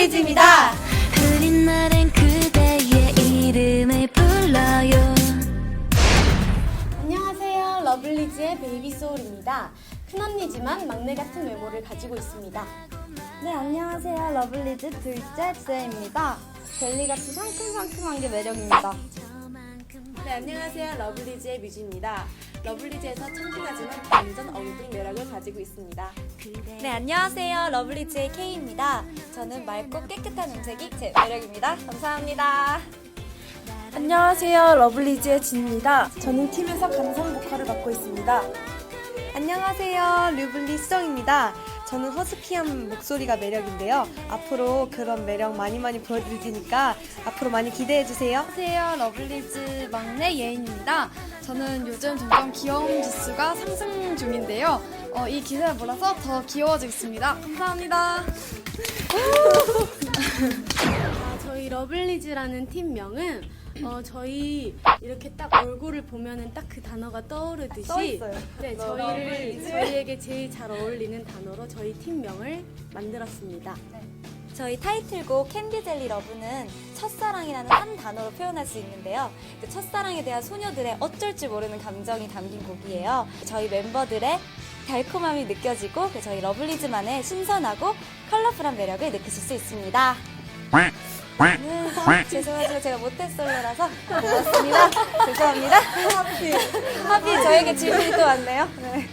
러블리즈입니다. 흐린 날엔 그대의 이름을 불러요 안녕하세요, 러블리즈의 베이비 소울입니다. 큰언니지만 막내 같은 외모를 가지고 있습니다. 네, 안녕하세요. 러블리즈 둘째 지혜입니다. 젤리같이 상큼상큼한 게 매력입니다. 네, 안녕하세요, 러블리즈의 뮤지입니다. 러블리즈에서 청순하지만 완전 엉뚱 매력을 가지고 있습니다. 네, 안녕하세요. 러블리즈의 K입니다. 저는 맑고 깨끗한 음색이 제 매력입니다. 감사합니다. 안녕하세요. 러블리즈의 진입니다. 저는 팀에서 감성 보컬을 맡고 있습니다. 안녕하세요. 류블리 수정입니다. 저는 허스키한 목소리가 매력인데요. 앞으로 그런 매력 많이 많이 보여드릴 테니까 앞으로 많이 기대해 주세요. 안녕하세요. 러블리즈 막내 예인입니다. 저는 요즘 점점 귀여움 지수가 상승 중인데요. 어, 이 기세를 몰아서 더 귀여워지겠습니다. 감사합니다. 아, 저희 러블리즈라는 팀명은 어, 저희 이렇게 딱 얼굴을 보면은 딱 그 단어가 떠오르듯이 써있어요. 네, 저희를 저희에게 제일 잘 어울리는 단어로 저희 팀명을 만들었습니다. 저희 타이틀곡 캔디 젤리 러브는 첫사랑이라는 한 단어로 표현할 수 있는데요. 그 첫사랑에 대한 소녀들의 어쩔 줄 모르는 감정이 담긴 곡이에요. 저희 멤버들의 달콤함이 느껴지고 그 저희 러블리즈만의 신선하고 컬러풀한 매력을 느끼실 수 있습니다. 네, 죄송하지만 제가 모태솔로라서 고맙습니다. 죄송합니다. 하필, 하필 저에게 질문이 또 왔네요. 네.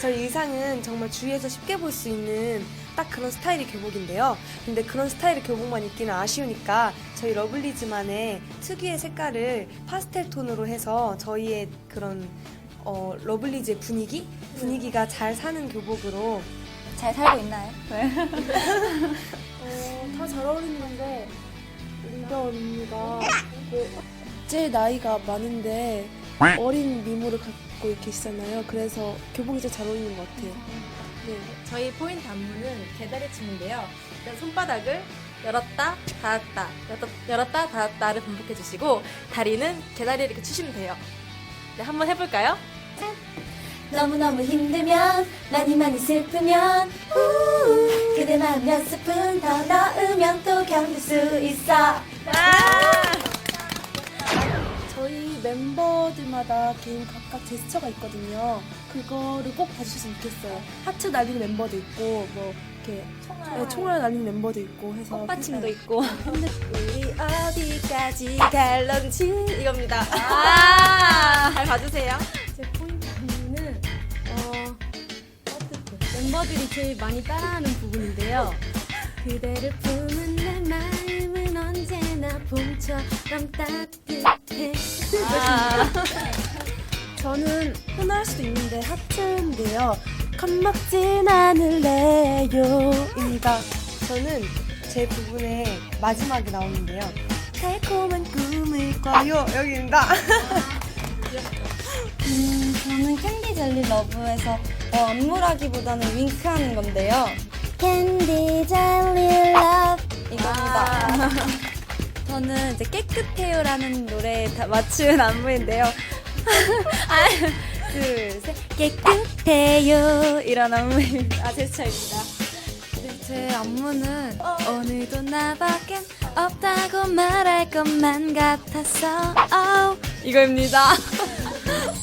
저희 의상은 정말 주위에서 쉽게 볼 수 있는 딱 그런 스타일의 교복인데요. 근데 그런 스타일의 교복만 입기는 아쉬우니까 저희 러블리즈만의 특유의 색깔을 파스텔 톤으로 해서 저희의 그런 어, 러블리즈의 분위기? 분위기가 잘 사는 교복으로 잘 살고 있나요? 네. 어, 다잘 어울리는데 리더 언니가 그 제일 나이가 많은데 어린 미모를 갖고 계시잖아요. 그래서 교복이 잘 어울리는 것 같아요. 네, 저희 포인트 안무는 개다리 춤인데요. 일단 손바닥을 열었다 닫았다 열었다, 열었다 닫았다를 반복해 주시고 다리는 개다리를 이렇게 추시면 돼요. 네, 한번 해볼까요? 너무너무 힘들면 많이 많이 슬프면 우 그대 마음 몇 스푼 더 넣으면 또 견딜 수 있어 저희 멤버들마다 개인 각각 제스처가 있거든요. 그거를 꼭 봐주셨으면 좋겠어요. 하트 날리는 멤버도 있고, 뭐, 이렇게 네, 총알 날리는 멤버도 있고 해서. 꽃받침도 있고. 우리 어디까지 갈런지 이겁니다. 아, 잘 봐주세요. 멤버들이 제일 많이 따라하는 부분인데요. 그대를 품은 내 마음은 언제나 봄처럼 따뜻해. 저는 흔할 수도 있는데 하트인데요. 겁먹진 않을래요입니다. 저는 제 부분의 마지막에 나오는데요. 달콤한 꿈을 꿔요. 여기입니다. 음, 저는 캔디 젤리 러브에서 어, 안무라기보다는 윙크하는 건데요. 캔디 젤리 러브 이겁니다. 저는 이제 깨끗해요라는 노래에 다 맞춘 안무인데요. 하나, 둘, 셋. 깨끗해요. 이런 안무입니다. 아, 제 스타일입니다. 네, 제 안무는 오늘도 나밖엔 없다고 말할 것만 같았어. Oh. 이거입니다.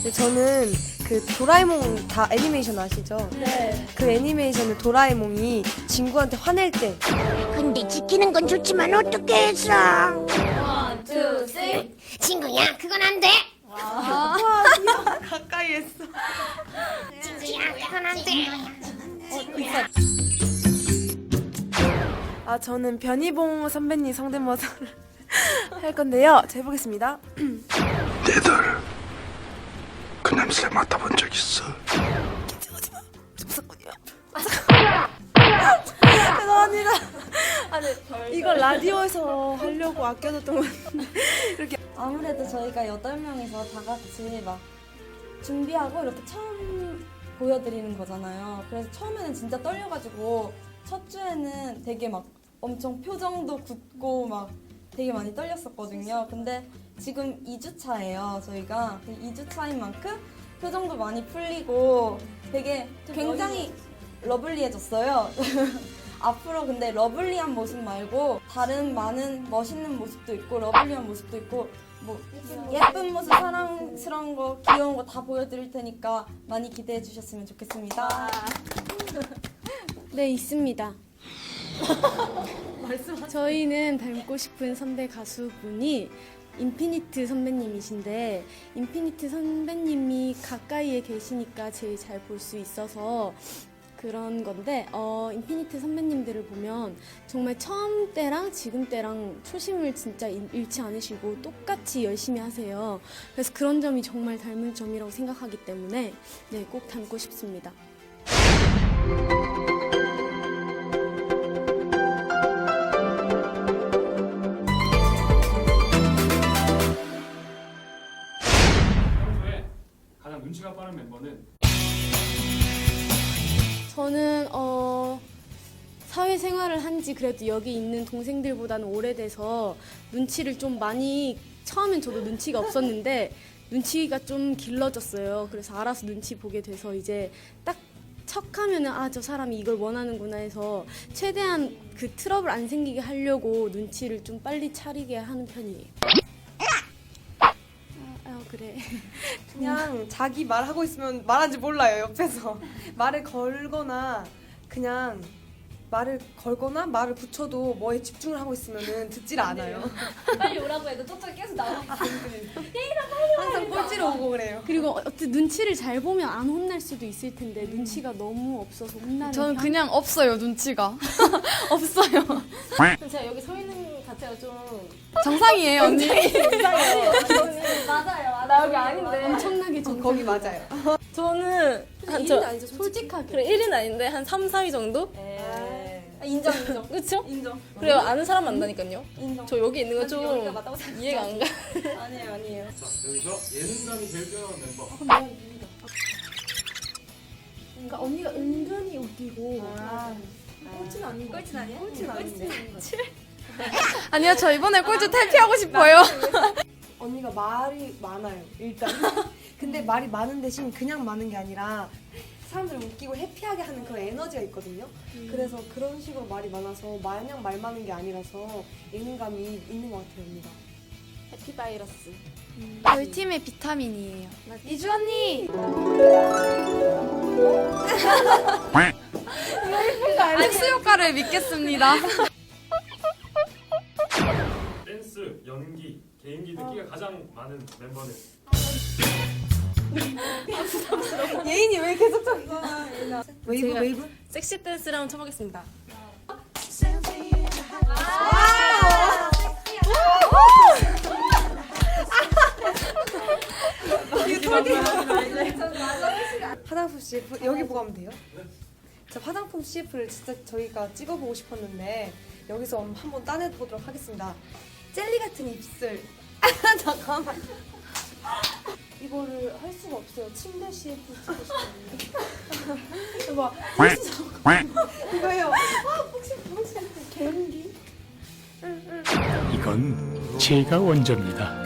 네, 저는 그 도라에몽 다 애니메이션 아시죠? 네. 그 애니메이션의 도라에몽이 친구한테 화낼 때 근데 지키는 건 좋지만 어떻게 했어? two, three. 친구야, 그건 안 돼. 가까이 했어. 친구야, 그건 안 돼. 아, 저는 변희봉 선배님 성대모사를 할 건데요. 자, 해보겠습니다. 냄새 맡아본 적 있어? 죄송합니다. 아니, 이거 라디오에서 하려고 아껴뒀던 건데. 이렇게. 아무래도 저희가 여덟 명이서 다 같이 막 준비하고 이렇게 처음 보여드리는 거잖아요. 그래서 처음에는 진짜 떨려가지고 첫 주에는 되게 막 엄청 표정도 굳고 막 되게 많이 떨렸었거든요. 근데 지금 2주 차예요, 저희가. 2주 차인 만큼 표정도 많이 풀리고 되게 굉장히 러블리해졌어요. 앞으로 근데 러블리한 모습 말고 다른 많은 멋있는 모습도 있고 러블리한 모습도 있고 뭐 예쁜 모습, 사랑스러운 거, 귀여운 거 다 보여드릴 테니까 많이 기대해 주셨으면 좋겠습니다. 네, 있습니다. 저희는 닮고 싶은 선배 가수분이 인피니트 선배님이신데 인피니트 선배님이 가까이에 계시니까 제일 잘 볼 수 있어서 그런 건데 어, 인피니트 선배님들을 보면 정말 처음 때랑 지금 때랑 초심을 진짜 잃- 잃지 않으시고 똑같이 열심히 하세요. 그래서 그런 점이 정말 닮은 점이라고 생각하기 때문에 네, 꼭 닮고 싶습니다. 저는 어 사회생활을 한 지 그래도 여기 있는 동생들보다는 오래돼서 눈치를 좀 많이 처음엔 저도 눈치가 없었는데 눈치가 좀 길러졌어요. 그래서 알아서 눈치 보게 돼서 이제 딱 척하면은 아 저 사람이 이걸 원하는구나 해서 최대한 그 트러블 안 생기게 하려고 눈치를 좀 빨리 차리게 하는 편이에요. 그래. 그냥 자기 말하고 있으면 말하는지 몰라요 옆에서 말을 걸거나 그냥 말을 걸거나 말을 붙여도 뭐에 집중을 하고 있으면은 듣질 않아요. 빨리 오라고 해도 쫓아 계속 나오고 항상 꼴찌로 오고 그래요. 그리고 어쨌든 눈치를 잘 보면 안 혼날 수도 있을 텐데 눈치가 너무 없어서 혼나는 저는 편? 그냥 없어요 눈치가 없어요. 제가 여기 서 있는 자체가 좀 정상이에요 언니 맞아요. 나 여기 아닌데. 엄청나게 좀 거기 맞아요. 저는 한저 아니죠, 솔직하게. 그래 1인 아닌데 한 3, 4위 정도? 아, 인정, 인정. 그쵸? 인정. 그래요 아는 사람 만나니까요. 인정. 저 여기 있는 거 좀 여기가 맞다고 생각해. 이해가 안 가. 아니에요, 아니에요. 자, 여기서 예능감이 제일 뛰어난 멤버 그러니까 언니가 은근히 웃기고 꼴찌는 아닌 거 꼴찌 아니야? 꼴찌는 아닌데. 아니요 저 이번에 꼴찌 탈피하고 싶어요 언니가 말이 많아요 일단. 근데 말이 많은 대신 그냥 많은 게 아니라 사람들을 웃기고 해피하게 하는 그런 에너지가 있거든요. 그래서 그런 식으로 말이 많아서 마냥 말 많은 게 아니라서 예능감이 있는 것 같아요 언니가. 해피바이러스. 저희 팀의 비타민이에요 이주 언니! 엑스 효과를 믿겠습니다 연기, 개인기 등기가 가장 많은 멤버는 예인이 왜 계속 저기서 웨이브 제가- 웨이브? 섹시 댄스를 한번 쳐보겠습니다. 화장품 CF 여기 보고 하면 돼요? 자 화장품 CF를 진짜 저희가 찍어보고 싶었는데 여기서 한번 따내보도록 하겠습니다. 젤리 같은 입술. 잠깐만. 이거를 할 수가 없어요. 침대 CF 찍고 싶었는데. 봐. 이거요. 이건 제가 원조입니다.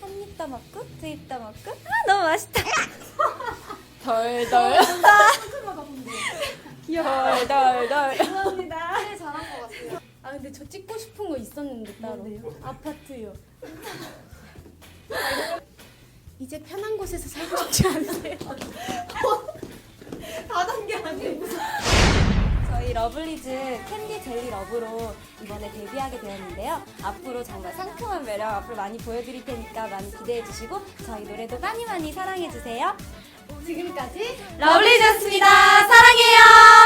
한입 따먹고, 두입 따먹고. 아, 너무 맛있다. 덜덜. 덜덜덜. 아 근데 저 찍고 싶은 거 있었는데 따로 아파트요. 이제 편한 곳에서 살고 싶지 않으세요? 저희 러블리즈 캔디 젤리 러브로 이번에 데뷔하게 되었는데요. 앞으로 정말 상큼한 매력 앞으로 많이 보여드릴 테니까 많이 기대해 주시고 저희 노래도 많이 많이 사랑해 주세요. 지금까지 러블리즈였습니다. 사랑해요.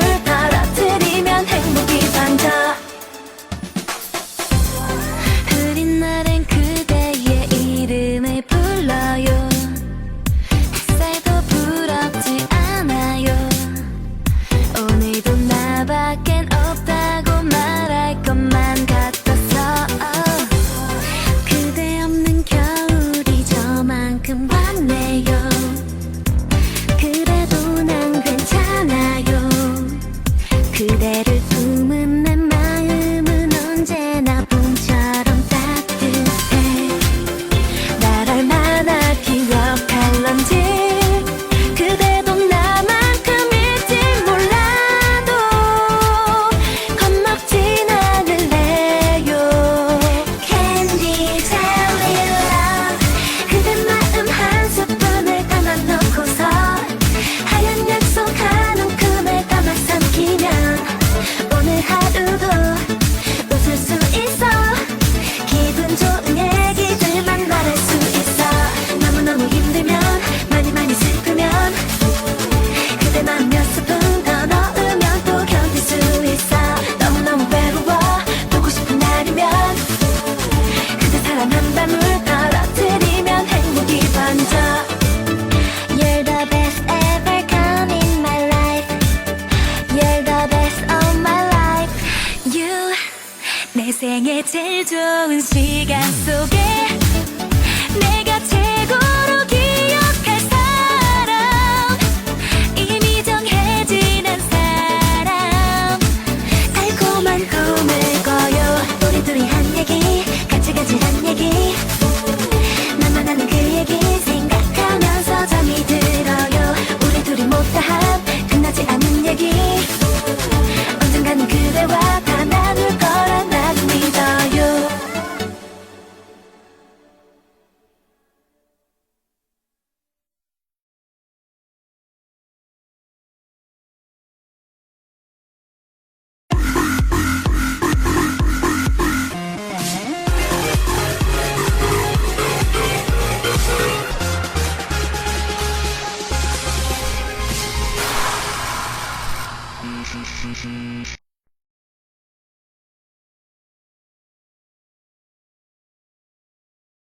그 제일 좋은 시간 속에